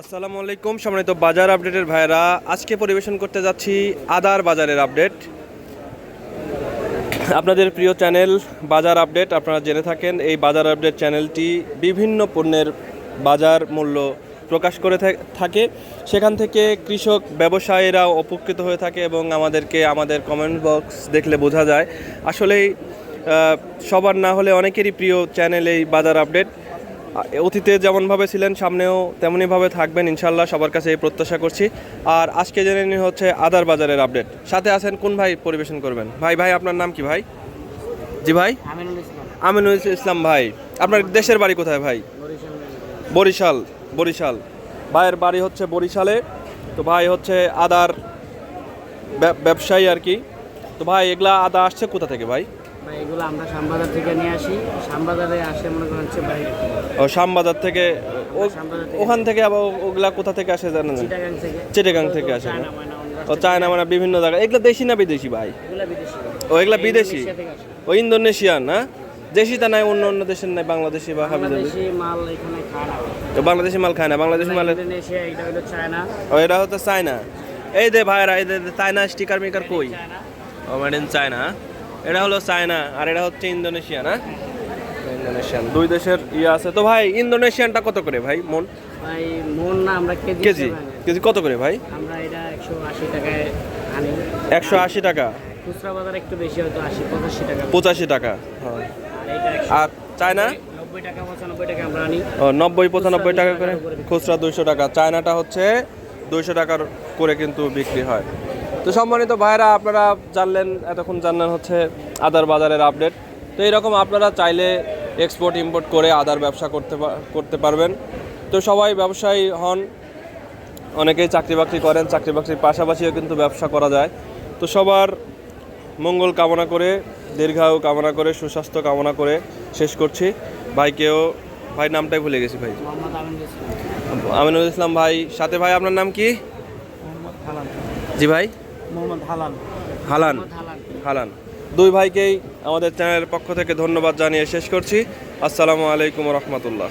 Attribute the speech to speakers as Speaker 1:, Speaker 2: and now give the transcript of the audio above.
Speaker 1: আসসালামু আলাইকুম, সম্মানিত বাজার আপডেটের ভাইরা আজকে পরিবেশন করতে যাচ্ছি আদার বাজারের আপডেট। আপনাদের প্রিয় চ্যানেল বাজার আপডেট, আপনারা জেনে থাকেন, এই বাজার আপডেট চ্যানেলটি বিভিন্ন পণ্যের বাজার মূল্য প্রকাশ করে থাকে। সেখান থেকে কৃষক ব্যবসায়ীরা উপকৃত হয়ে থাকে এবং আমাদেরকে আমাদের কমেন্ট বক্স দেখলে বোঝা যায়। আসলেই সবার না হলে অনেকেরই প্রিয় চ্যানেল এই বাজার আপডেট। অতীতে যেমনভাবে ছিলেন সামনেও তেমনইভাবে থাকবেন ইনশাল্লাহ সবার কাছে এই প্রত্যাশা করছি। আর আজকে জেনে নিন হচ্ছে আদার বাজারের আপডেট সাথে আছেন কোন ভাই পরিবেশন করবেন? ভাই ভাই আপনার নাম কি ভাই? জি ভাই।
Speaker 2: আমিনুল ইসলাম।
Speaker 1: ইসলাম ভাই। আপনার দেশের বাড়ি কোথায় ভাই? বরিশাল। বরিশাল। ভাইয়ের বাড়ি হচ্ছে বরিশালে। তো ভাই হচ্ছে আদার ব্যবসায়ী আর কি। তো ভাই এগুলা আদা আসছে কোথা থেকে ভাই?
Speaker 2: এগুলো আমরা শ্যামবাজার থেকে নিয়ে আসি। শ্যামবাজারে আসে মনে করেন হচ্ছে বাইরে
Speaker 1: ও শ্যামবাজার থেকে? ওখান থেকে আবার ওগুলা কোথা থেকে আসে জানেন?
Speaker 2: চিটাগাং থেকে।
Speaker 1: চিটাগাং থেকে আসে ও চায়না মানে বিভিন্ন জায়গায় এগুলো দেশি না বিদেশি ভাই? ও এগুলা বিদেশি? ও ইন্দোনেশিয়ান না? দেশিটা নাই অন্য অন্য দেশের নাই বাংলাদেশি বা হাবি
Speaker 2: মাল এখানে খায় না।
Speaker 1: তো বাংলাদেশি মাল খায় না বাংলাদেশি মাল ও এটা হচ্ছে চায়না। এই দে ভাইরা এই দে চায়না স্টিকার মেকার কই? ও মেড ইন চায়না। এটা হলো চায়না আর এটা হচ্ছে ইন্দোনেশিয়া না ইন্দোনেশিয়ান। দুই দেশের ইয়ে আছে। তো ভাই ইন্দোনেশিয়ানটা কত করে ভাই মন?
Speaker 2: ভাই মন না আমরা কেজি
Speaker 1: কেজি। কেজি কত করে ভাই?
Speaker 2: আমরা এটা একশো আশি টাকায় আনি।
Speaker 1: একশো আশি টাকা?
Speaker 2: খুচরা বাজার একটু বেশি হয়তো আশি পঁচাশি টাকা।
Speaker 1: পঁচাশি টাকা হ্যাঁ।
Speaker 2: আর
Speaker 1: চায়না?
Speaker 2: নব্বই টাকা পঁচানব্বই টাকা আমরা আনি।
Speaker 1: ও নব্বই পঁচানব্বই টাকা করে? খুচরা দুইশো টাকা। চায়নাটা হচ্ছে দুইশো টাকার করে কিন্তু বিক্রি হয়। তো সম্মানিত ভাইরা আপনারা জানলেন এতক্ষণ জানলেন হচ্ছে আদার বাজারের আপডেট। তো এরকম আপনারা চাইলে এক্সপোর্ট ইম্পোর্ট করে আদার ব্যবসা করতে করতে পারবেন। তো সবাই ব্যবসায়ী হন অনেকেই চাকরি বাকরি করেন চাকরি বাকরির পাশাপাশিও কিন্তু ব্যবসা করা যায়। তো সবার মঙ্গল কামনা করে দীর্ঘায়ু কামনা করে সুস্বাস্থ্য কামনা করে শেষ করছি। ভাইকেও ভাই নামটাই ভুলে গেছি ভাই।
Speaker 2: আমিনুল ইসলাম।
Speaker 1: ভাই সাথে ভাই আপনার নাম কি? জি ভাই।
Speaker 2: মোহাম্মদ হালান।
Speaker 1: হালান।
Speaker 2: হালান।
Speaker 1: হালান। দুই ভাইকেই আমাদের চ্যানেলের পক্ষ থেকে ধন্যবাদ জানিয়ে শেষ করছি। আসসালামু আলাইকুম রহমতুল্লাহ।